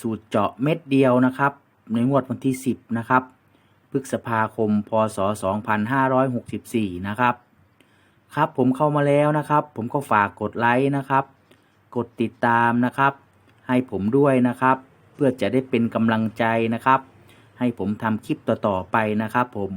สูตรเจาะเม็ดเดียวนะครับ ในงวดวันที่ 10 นะครับ พฤษภาคม พศ 2564 นะครับ ครับผมเข้ามาแล้วนะครับ ผมก็ฝากกดไลค์นะครับ กดติดตามนะครับ ให้ผมด้วยนะครับ เพื่อจะได้เป็นกำลังใจนะครับ ให้ผมทำคลิปต่อๆไปนะครับผม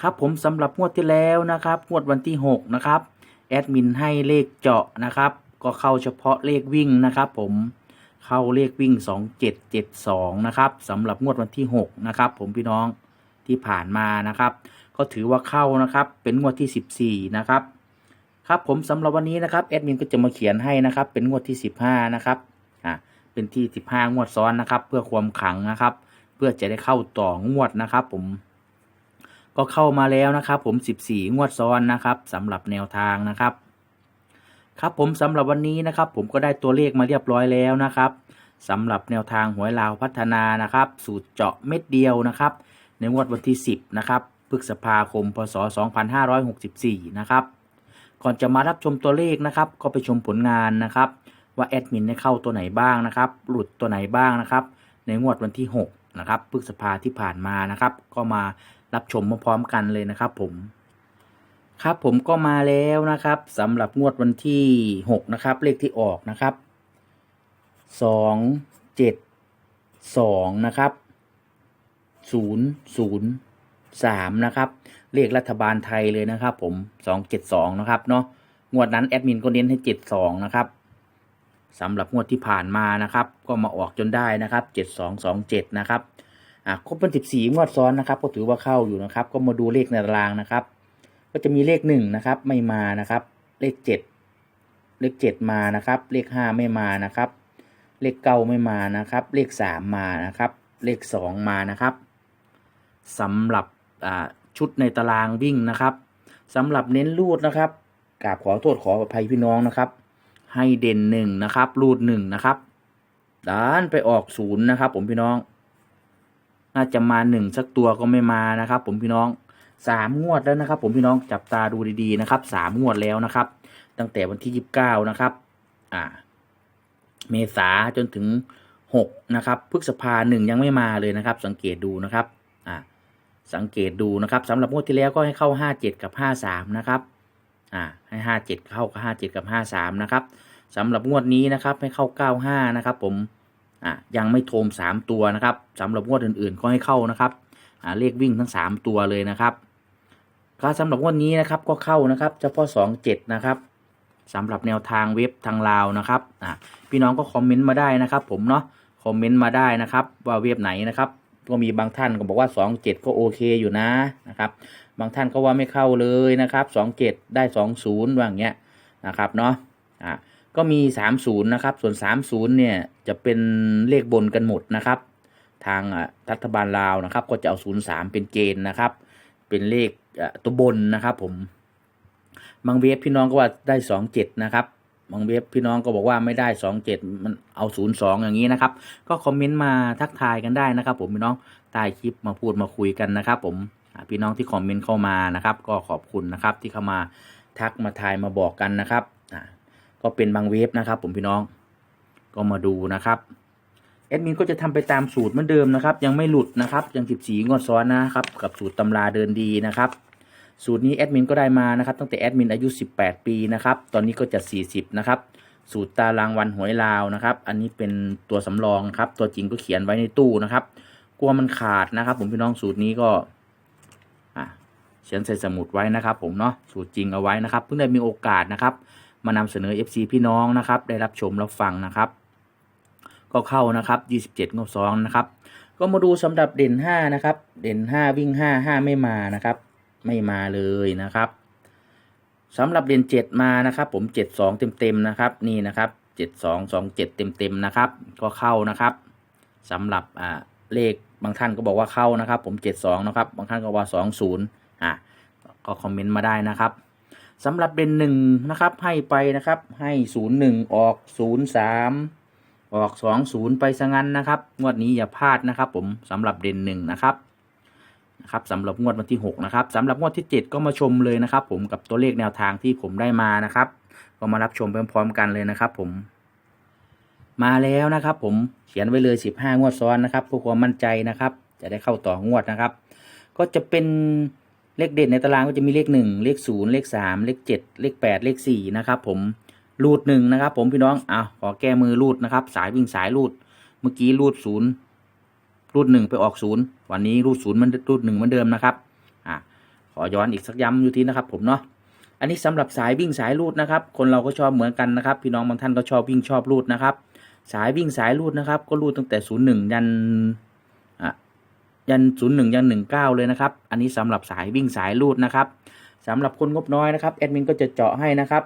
ครับผมสำหรับงวดที่แล้วนะครับ งวดวันที่ 6 นะครับ แอดมินให้เลขเจาะนะครับ ก็เข้าเฉพาะเลขวิ่งนะครับผม เข้าเลขวิ่ง 2772 นะครับสำหรับงวดวันที่ 6 นะครับ ผมพี่น้องที่ผ่านมานะครับ ก็ถือว่าเข้านะครับ เป็นงวดที่ 14 นะครับ ครับผมสำหรับวันนี้นะครับแอดมินก็จะมาเขียนให้นะครับ เป็นงวดที่ 15 นะครับอ่าเป็นที่ 15 งวดซ้อนนะครับ เพื่อความขังนะครับ เพื่อจะได้เข้าต่องวดนะครับ ผม ก็เข้ามาแล้วนะครับ ผม 14 งวดซ้อนนะครับสำหรับแนวทางนะครับ ครับผมสำหรับวันนี้นะครับ ผมก็ได้ตัวเลขมาเรียบร้อยแล้วนะครับสำหรับแนวทางหวยลาวพัฒนานะครับ สูตรเจาะเม็ดเดียวนะครับ ในงวดวันที่ 10 นะครับพฤษภาคม พศ 2564 นะครับ ก่อนจะมารับชมตัวเลขนะครับ ก็ไปชมผลงานนะครับ ว่าแอดมินได้เข้าตัวไหนบ้างนะครับ หลุดตัวไหนบ้างนะครับ ในงวดวันที่ 6 นะครับพฤษภาที่ผ่านมานะครับ ก็มารับชมพร้อมๆกันเลยนะครับผม ครับผมก็มาแล้วนะครับสำหรับงวดวันที่6นะครับ เลขที่ออกนะครับ2 7 2นะครับ0 0 3นะครับ เลขรัฐบาลไทยเลยนะครับ ผม272นะครับเนาะงวดนั้นแอดมินก็เน้นให้72นะครับสำหรับงวดที่ผ่านมานะครับ ก็มาออกจนได้นะครับ7227นะครับอะครบเป็น14งวดซ้อนนะครับ ก็ถือว่าเข้าอยู่นะครับ ก็มาดูเลขในตารางนะครับ ก็จะมีเลข1นะครับ ไม่มานะครับ เลข7เลข7มานะครับ เลข5ไม่มานะครับ เลขเก้าไม่มานะครับ เลข3มมานะครับ เลข2มานะครับสำหรับชุดในตารางวิ่งนะครับสำหรับเน้นรูดนะครับกราบขอโทษขออภัยพี่น้องนะครับ ให้เด่นหนึ่งนะครับ รูดหนึ่งนะครับด้านไปออกศูนย์นะครับ ผมพี่น้อง น่าจะมาหนึ่งสักตัวก็ไม่มานะครับ ผมพี่น้อง สามงวดแล้วนะครับ ผมพี่น้องจับตาดูดีๆนะครับสามงวดแล้วนะครับ ตั้งแต่วันที่ยี่สิบเก้านะครับอ่าเมษาจนถึงหกนะครับพฤษภาหนึ่งยังไม่มาเลยนะครับ สังเกตดูนะครับอ่าสังเกตดูนะครับสำหรับงวดที่แล้วก็ให้เข้าห้าเจ็ดกับห้าสามนะครับอ่าให้ห้าเจ็ดเข้ากับห้าเจ็ดกับห้าสามนะครับสำหรับงวดนี้นะครับให้เข้าเก้าห้านะครับ ผมอ่ายังไม่โทมสามตัวนะครับสำหรับงวดอื่นๆก็ให้เข้านะครับอ่าเลขวิ่งทั้งสามตัวเลยนะครับ ก็สำหรับวดนี้นะครับก็เข้านะครับเฉพาะสองเจ็ดนะครับสำหรับแนวทางเว็บทางลาวนะครับอ่าพี่น้องก็คอมเมนต์มาได้นะครับ ผมเนาะคอมเมนต์มาได้นะครับ ว่าเว็บไหนนะครับ ก็มีบางท่านก็บอกว่า 2 7 ก็โอเคอยู่นะนะครับ บางท่านก็ว่าไม่เข้าเลยนะครับ 2 7 ได้ 2 0ว่าอย่างเงี้ยนะครับเนาะอ่าก็มี 30 นะครับ ส่วน 30 เนี่ยจะเป็นเลขบนกันหมดนะครับ ทางรัฐบาลลาวนะครับ ก็จะเอา 03 เป็นเกณฑ์นะครับ เป็นเลขตัวบนนะครับผมบางเว็บพี่น้องก็ว่าได้27นะครับบางเว็บพี่น้องก็บอกว่าไม่ได้27มันเอา02องอย่างนี้นะครับ ก็คอมเมนต์มาทักทายกันได้นะครับ ผมพี่น้องใต้คลิปมาพูดมาคุยกันนะครับ ผมพี่น้องที่คอมเมนต์เข้ามานะครับ ก็ขอบคุณนะครับที่เข้ามาทักมาทายมาบอกกันนะครับก็เป็นบางเว็บนะครับ ผมพี่น้องก็มาดูนะครับ แอดมินก็จะทำไปตามสูตรเหมือนเดิมนะครับ ยังไม่หลุดนะครับ ยัง14งวดซ้อนนะครับ กับสูตรตำราเดินดีนะครับ สูตรนี้แอดมินก็ได้มานะครับ ตั้งแต่แอดมินอายุ 18 ปีนะครับ ตอนนี้ก็จะ 40 นะครับ สูตรตารางวันหวยลาวนะครับ อันนี้เป็นตัวสำรองครับ ตัวจริงก็เขียนไว้ในตู้นะครับ กลัวมันขาดนะครับ ผมพี่น้องสูตรนี้ก็เขียนใส่สมุดไว้นะครับ ผมเนาะ สูตรจริงเอาไว้นะครับ เพิ่งได้มีโอกาสนะครับ มานำเสนอ FC พี่น้องนะครับ ได้รับชมรับฟังนะครับ ก็เข้านะครับ 27งบ2นะครับ ก็มาดูสำหรับเด่น 5 นะครับ เด่น 5 วิ่ง 5 5 ไม่มานะครับ ไม่มาเลยนะครับสำหรับเด่นเจ็ดมานะครับ ผมเจ็ดสองเต็มเต็มๆนะครับ นี่นะครับเจ็ดสองสองเจ็ดเต็มเต็มๆนะครับ ก็เข้านะครับสำหรับอ่าเลขบางท่านก็บอกว่าเข้านะครับ ผม 72 นะครับ บางท่านก็ว่า 20 อะก็คอมเมนต์มาได้นะครับสำหรับเด่นหนึ่งนะครับให้ไปนะครับให้ 01 ออก 03 ออก 20 ไปซะงั้นนะครับงวดนี้อย่าพลาดนะครับ ผมสำหรับเด่นหนึ่งนะครับนะครับสำหรับงวดวันที่ 6 นะครับสำหรับงวดที่ 7 ก็มาชมเลยนะครับ ผมกับตัวเลขแนวทางที่ผมได้มานะครับ ก็มารับชมพร้อมๆกันเลยนะครับ ผม มาแล้วนะครับ ผมเขียนไว้เลย 15 งวดซ้อนนะครับเพื่อความมั่นใจนะครับ จะได้เข้าต่องวดนะครับ ก็จะเป็นเลขเด่นในตารางก็จะมีเลข 1 เลข 0 เลข 3 เลข 7 เลข 8 เลข4นะครับ ผม รูดหนึ่งนะครับ ผมพี่น้องอะขอแก้มือรูดนะครับ สายวิ่งสายรูด เมื่อกี้รูดศูนย์รูดหนึ่งไปออกศูนย์วันนี้รูดศูนย์มันรูดหนึ่งเหมือนเดิมนะครับอะขอย้อนอีกสักย้ำอยู่ที่นะครับ ผมเนาะอันนี้สำหรับสายวิ่งสายรูดนะครับ คนเราก็ชอบเหมือนกันนะครับ พี่น้องบางท่านก็ชอบวิ่งชอบรูดนะครับ สายวิ่งสายรูดนะครับ ก็รูดตั้งแต่ศูนย์หนึ่งยันอะยันศูนย์หนึ่งยันหนึ่งเก้าเลยนะครับ อันนี้สำหรับสายวิ่งสายรูดนะครับสำหรับคนงบน้อยนะครับแอดมินก็จะเจาะให้นะครับ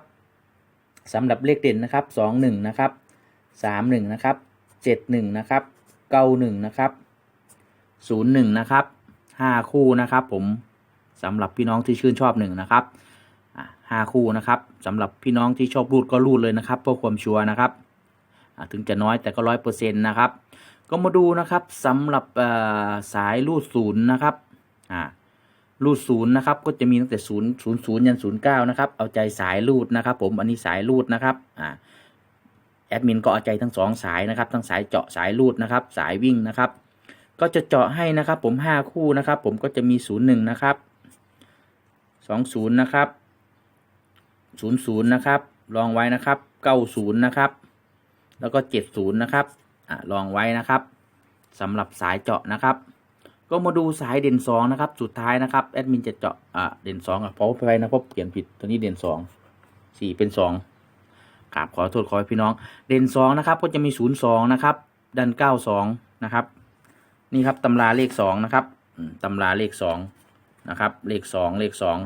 สำหรับเลขเด่นนะครับสองหนึ่งนะครับสามหนึ่งนะครับเจ็ดหนึ่งนะครับเก้าหนึ่งนะครับศูนย์หนึ่งนะครับห้าคู่นะครับผมสำหรับพี่น้องที่ชื่นชอบหนึ่งนะครับห้าคู่นะครับสำหรับพี่น้องที่ชอบรูดก็รูดเลยนะครับเพื่อความชัวร์นะครับถึงจะน้อยแต่ก็ร้อยเปอร์เซ็นต์นะครับ ก็มาดูนะครับสำหรับสายรูดศูนย์นะครับอ่า รูดศูนย์นะครับก็จะมีตั้งแต่ศูนย์ศูนย์ศูนย์ยันศูนย์เก้านะครับเอาใจสายรูดนะครับผมอันนี้สายรูดนะครับอ่าแอดมินก็เอาใจทั้งสองสายนะครับทั้งสายเจาะสายรูดนะครับสายวิ่งนะครับ ก็จะเจาะให้นะครับผมห้าคู่นะครับ ผมก็จะมีศูนย์หนึ่งนะครับสองศูนย์นะครับศูนย์ศูนย์นะครับลองไว้นะครับเก้าศูนย์นะครับแล้วก็เจ็ดศูนย์นะครับอะลองไว้นะครับสำหรับสายเจาะนะครับ ก็มาดูสายเด่นสองนะครับ สุดท้ายนะครับแอดมินจะเจาะอะเด่นสองอะเพราะไปนะเพราะเปลี่ยนผิดตัวนี้เด่นสองสี่เป็นสองครับขอโทษขอให้พี่น้อง เด่นสองนะครับ ก็จะมีศูนย์สองนะครับดันเก้าสองนะครับ นี่ครับตำราเลขสองนะครับตำราเลขสองนะครับ เลขสองเลขสอง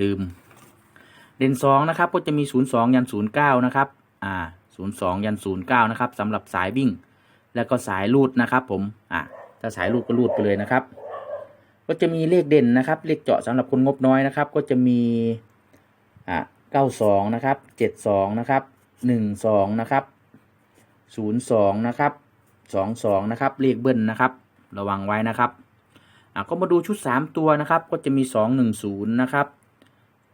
ลืม เด่นสองนะครับก็จะมี0 2ยัน0 9นะครับอ่า0 2ยัน0 9นะครับสำหรับสายวิ่ง แล้วก็สายรูดนะครับผมอ่า ถ้าสายรูดก็รูดไปเลยนะครับ ก็จะมีเลขเด่นนะครับ เลขเจาะสำหรับคนงบน้อยนะครับ ก็จะมีอ่า92นะครับ72นะครับ12นะครับ02นย์สองนะครับ22นะครับ เลขเบิ้ลนะครับ ระวังไว้นะครับอ่าก็มาดูชุด3ตัวนะครับ ก็จะมี210นะครับ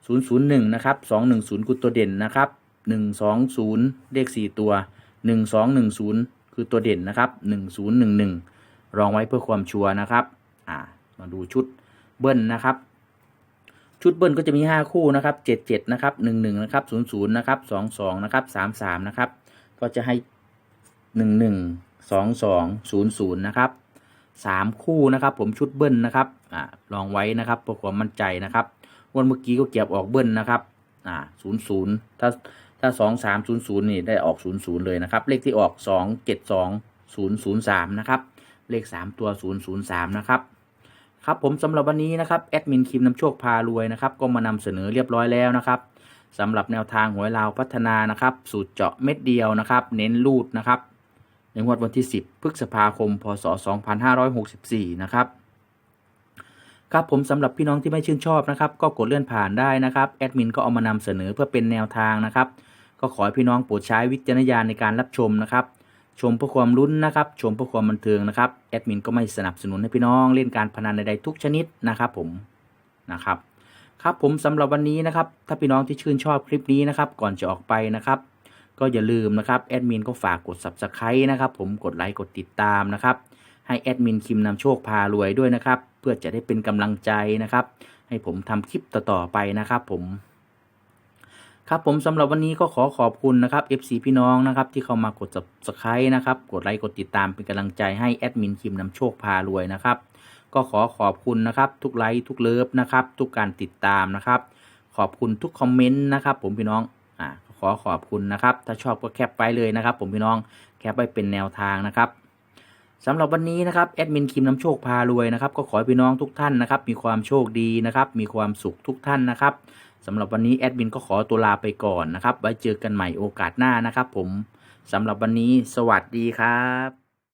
ศูนย์ศูนย์หนึ่งนะครับสองหนึ่งศูนย์คือตัวเด่นนะครับหนึ่งสองศูนย์เลขสี่ตัวหนึ่งสองหนึ่งศูนย์คือตัวเด่นนะครับหนึ่งศูนย์หนึ่งหนึ่ง รองไว้เพื่อความชัวร์นะครับอ่ามาดูชุดเบิ้ลนะครับ ชุดเบิ้ลก็จะมีห้าคู่นะครับเจ็ดเจ็ดนะครับหนึ่งหนึ่งนะครับศูนย์ศูนย์นะครับสองสองนะครับสามสามนะครับก็จะให้หนึ่งหนึ่งสองสองศูนย์ศูนย์นะครับสามคู่นะครับ ผมชุดเบิ้ลนะครับอ่าลองไว้นะครับเพื่อความมั่นใจนะครับวันเมื่อกี้ก็เก็บออกเบิ้ลนะครับอ่าศูนย์ศูนย์ถ้าถ้าสองสามศูนย์ศูนย์นี่ได้ออกศูนย์ศูนย์เลยนะครับ เลขที่ออกสองเจ็ดสองศูนย์ศูนย์สามนะครับ เลขสามตัวศูนย์ศูนย์สามนะครับ ครับผมสำหรับวันนี้นะครับแอดมินคิมนำโชคพารวยนะครับก็มานำเสนอเรียบร้อยแล้วนะครับสำหรับแนวทางหวยลาวพัฒนานะครับสูตรเจาะเม็ดเดียวนะครับ เน้นรูดนะครับในงวดวันที่ 10 พฤษภาคม พศ 2564 นะครับครับผมสำหรับพี่น้องที่ไม่ชื่นชอบนะครับ ก็กดเลื่อนผ่านได้นะครับแอดมินก็เอามานำเสนอเพื่อเป็นแนวทางนะครับ ก็ขอให้พี่น้องโปรดใช้วิจารณญาณในการรับชมนะครับ ชมเพื่อความลุ้นนะครับ ชมเพื่อความบันเทิงนะครับ แอดมินก็ไม่สนับสนุนให้พี่น้องเล่นการพนันใดๆทุกชนิดนะครับผมนะครับ ครับผมสำหรับวันนี้นะครับ ถ้าพี่น้องที่ชื่นชอบคลิปนี้นะครับ ก่อนจะออกไปนะครับ ก็อย่าลืมนะครับแอดมินก็ฝากกด subscribe นะครับ ผมกดไลค์กดติดตามนะครับ ให้แอดมินคิมนำโชคพารวยด้วยนะครับ เพื่อจะได้เป็นกำลังใจนะครับ ให้ผมทำคลิปต่อๆไปนะครับ ผม ครับผมสำหรับวันนี้ก็ขอขอบคุณนะครับ FC พี่น้องนะครับที่เข้ามากด subscribe นะครับกดไลค์กดติดตามเป็นกำลังใจให้แอดมินคิมนำโชคพารวยนะครับก็ขอขอบคุณนะครับทุกไลค์ทุกเลิฟนะครับทุกการติดตามนะครับ ขอบคุณทุกคอมเมนต์นะครับผมพี่น้องอ่าขอขอบคุณนะครับถ้าชอบก็แคปไปเลยนะครับผมพี่น้องแคปไปเป็นแนวทางนะครับสำหรับวันนี้นะครับแอดมินคิมน้ำโชคพารวยนะครับก็ขอให้พี่น้องทุกท่านนะครับมีความโชคดีนะครับมีความสุขทุกท่านนะครับ สำหรับวันนี้แอดมินก็ขอตัวลาไปก่อนนะครับ ไว้เจอกันใหม่โอกาสหน้านะครับผมสำหรับวันนี้สวัสดีครับ